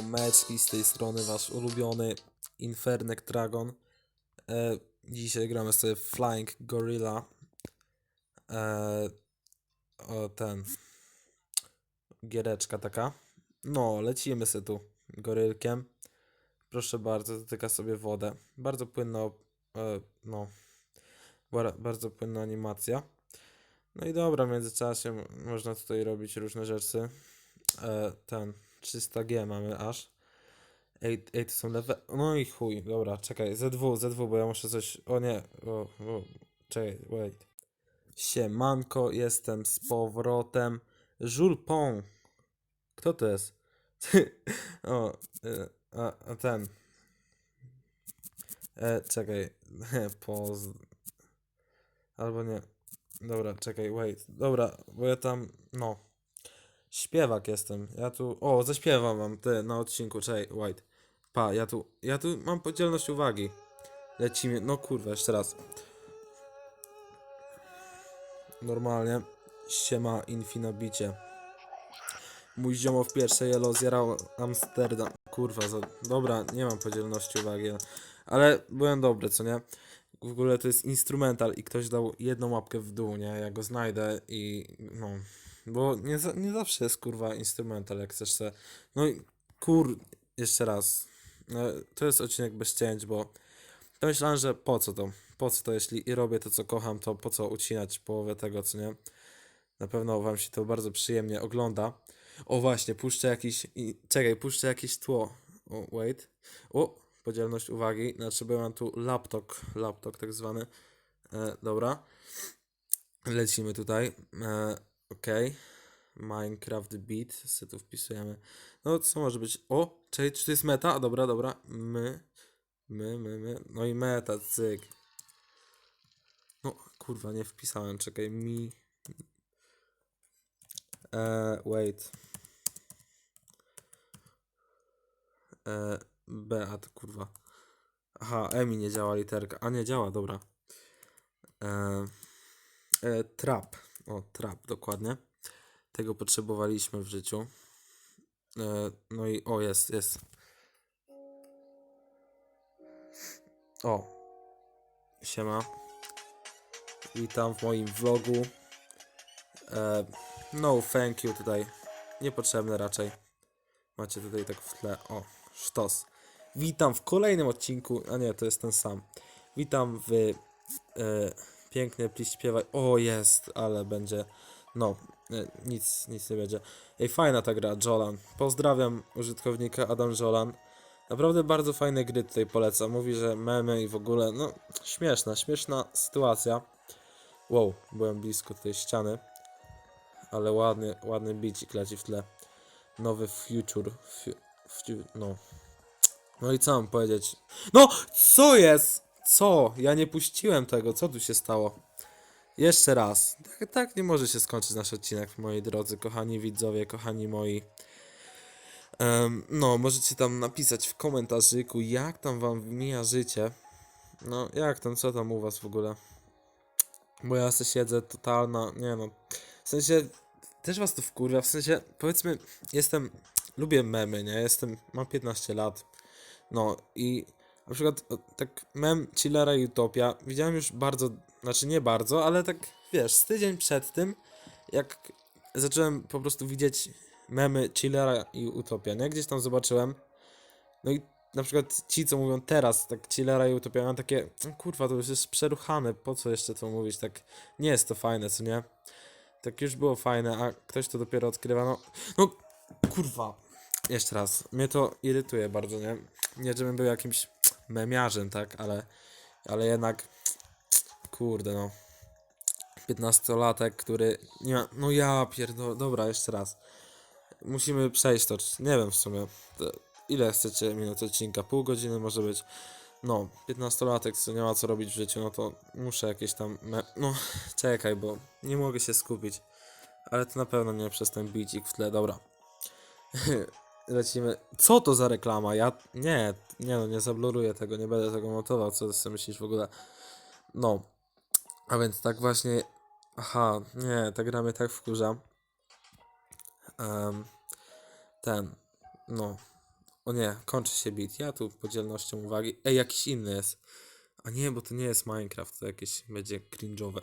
Meczki z tej strony, wasz ulubiony Infernek Dragon. E, dzisiaj gramy sobie Flying Gorilla. E, o, ten. Giereczka taka. No, lecimy sobie tu gorylkiem. Proszę bardzo, dotyka sobie wodę. Bardzo płynna, e, no, bar- bardzo płynna animacja. No i dobra, w międzyczasie można tutaj robić różne rzeczy. E, ten 300G mamy aż. Ej, ej, to są lewe. No i chuj, dobra, czekaj, ZW, ZW, bo ja muszę coś. O nie, o, o, czekaj, wait. Siemanko, jestem z powrotem. Julpon. Kto to jest? o, e, a, a ten. E, czekaj, poz. Albo nie. Dobra, czekaj, wait. Dobra, bo ja tam, no. Śpiewak jestem. Ja tu. O, zaśpiewam wam ty na odcinku. Czekaj, White. Pa, ja tu. Ja tu mam podzielność uwagi. Lecimy. No kurwa, jeszcze raz. Normalnie. Siema Infinobicie. Mój ziomo w pierwszej Yellow zjarał Amsterdam. Kurwa, za... dobra, nie mam podzielności uwagi. Ale byłem dobry, co nie? W ogóle to jest instrumental i ktoś dał jedną łapkę w dół, nie? Ja go znajdę i no. Bo nie, za, nie zawsze jest kurwa instrumental, jak chcesz se. No i kur. Jeszcze raz. E, To jest odcinek bez cięć, bo myślałem, że po co to? Po co to, jeśli i robię to, co kocham, to po co ucinać połowę tego, co nie? Na pewno wam się to bardzo przyjemnie ogląda. O właśnie, puszczę jakiś. I, czekaj, puszczę jakieś tło. O, wait. O, podzielność uwagi. Znaczy, mam tu laptop, laptop tak zwany. E, dobra. Lecimy tutaj. E, Okej. Minecraft Beat. Se tu wpisujemy. No, co może być? O, czekaj, czy to jest meta? Dobra, dobra. My. My, my, my. No i meta, cyk. No, kurwa, nie wpisałem. Czekaj, mi. E, wait. E, Beat, kurwa. Aha, Emi nie działa literka. A nie działa, dobra. E, e, trap. O, trap, dokładnie. Tego potrzebowaliśmy w życiu. E, no i o, jest, jest. O. Siema. Witam w moim vlogu. E, no, thank you tutaj. Niepotrzebne raczej. Macie tutaj tak w tle. O, sztos. Witam w kolejnym odcinku. A nie, to jest ten sam. Witam w e, pięknie pliś śpiewaj. O, jest, ale będzie. No, e, nic, nic nie będzie. Ej, fajna ta gra, Jolan. Pozdrawiam użytkownika Adam Jolan. Naprawdę bardzo fajne gry tutaj polecam. Mówi, że memy i w ogóle, no, śmieszna, śmieszna sytuacja. Wow, byłem blisko tej ściany. Ale ładny, ładny bicik leci w tle. Nowy future. Fu, fu, no. No i co mam powiedzieć? No, co jest? Co? Ja nie puściłem tego. Co tu się stało? Jeszcze raz. Tak, tak nie może się skończyć nasz odcinek, moi drodzy, kochani widzowie, kochani moi. Em, no, możecie tam napisać w komentarzyku, jak tam wam mija życie. No, jak tam, co tam u was w ogóle? Bo ja se siedzę totalna, nie no. W sensie, też was to wkurwia, w sensie, powiedzmy, jestem, lubię memy, nie? Jestem, mam 15 lat. No i na przykład tak mem Chillera i Utopia widziałem już bardzo, znaczy nie bardzo, ale tak wiesz, z tydzień przed tym, jak zacząłem po prostu widzieć memy Chillera i Utopia, nie? Gdzieś tam zobaczyłem. No i na przykład ci, co mówią teraz, tak Chillera i Utopia, mam takie, "No kurwa, to już jest przeruchane, po co jeszcze to mówić, tak nie jest to fajne, co nie? Tak już było fajne, a ktoś to dopiero odkrywa, no, no kurwa, jeszcze raz, mnie to irytuje bardzo, nie? Nie, żebym był jakimś memiarzem, tak, ale, ale jednak, kurde, no. 15-latek, który nie ma, no ja pierdolę, dobra, jeszcze raz. Musimy przejść to, nie wiem w sumie, ile chcecie minut odcinka, pół godziny może być. No, 15-latek, co nie ma co robić w życiu, no to muszę jakieś tam, no, czekaj, bo nie mogę się skupić. Ale to na pewno nie przez ten bicik w tle, dobra. Lecimy. Co to za reklama? Ja. Nie, nie no, nie zabluruję tego, nie będę tego montował. Co sobie myślisz w ogóle? No. A więc tak właśnie. Aha, nie, ta gra mnie tak wkurza. Em, ten. No. O nie, kończy się bit. Ja tu podzielnością uwagi. Ej, jakiś inny jest. A nie, bo to nie jest Minecraft, to jakieś będzie cringe'owe.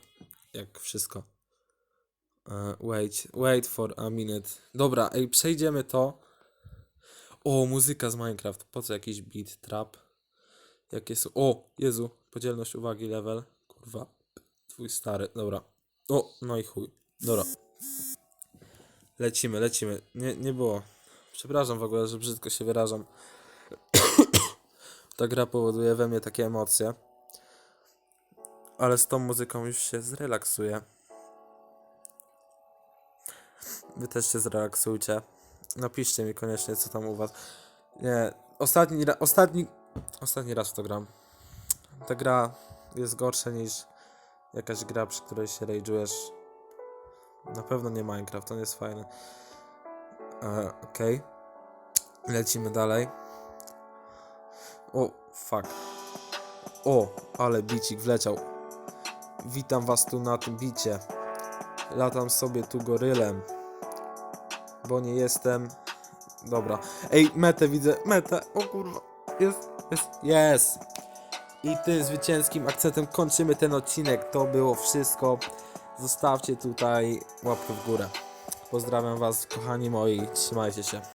Jak wszystko. E, wait, wait for a minute. Dobra, ej, przejdziemy to. O, muzyka z Minecraft. Po co jakiś beat, trap? Jakie są. O, Jezu, podzielność uwagi, level. Kurwa. Twój stary, dobra. O, no i chuj. Dobra. Lecimy, lecimy. Nie, nie było. Przepraszam w ogóle, że brzydko się wyrażam. Ta gra powoduje we mnie takie emocje. Ale z tą muzyką już się zrelaksuję. Wy też się zrelaksujcie. Napiszcie mi koniecznie, co tam u was. Nie, ostatni, ostatni, ostatni raz w to gram. Ta gra jest gorsza niż jakaś gra, przy której się rage'ujesz. Na pewno nie Minecraft, on jest fajny. E, Okej. Lecimy dalej. O, fuck. O, ale bicik wleciał. Witam was tu na tym bicie. Latam sobie tu gorylem. Bo nie jestem. Dobra. Ej, metę widzę. Metę. O kurwa. Jest, jest, jest. I tym zwycięskim akcentem kończymy ten odcinek. To było wszystko. Zostawcie tutaj łapkę w górę. Pozdrawiam was, kochani moi. Trzymajcie się.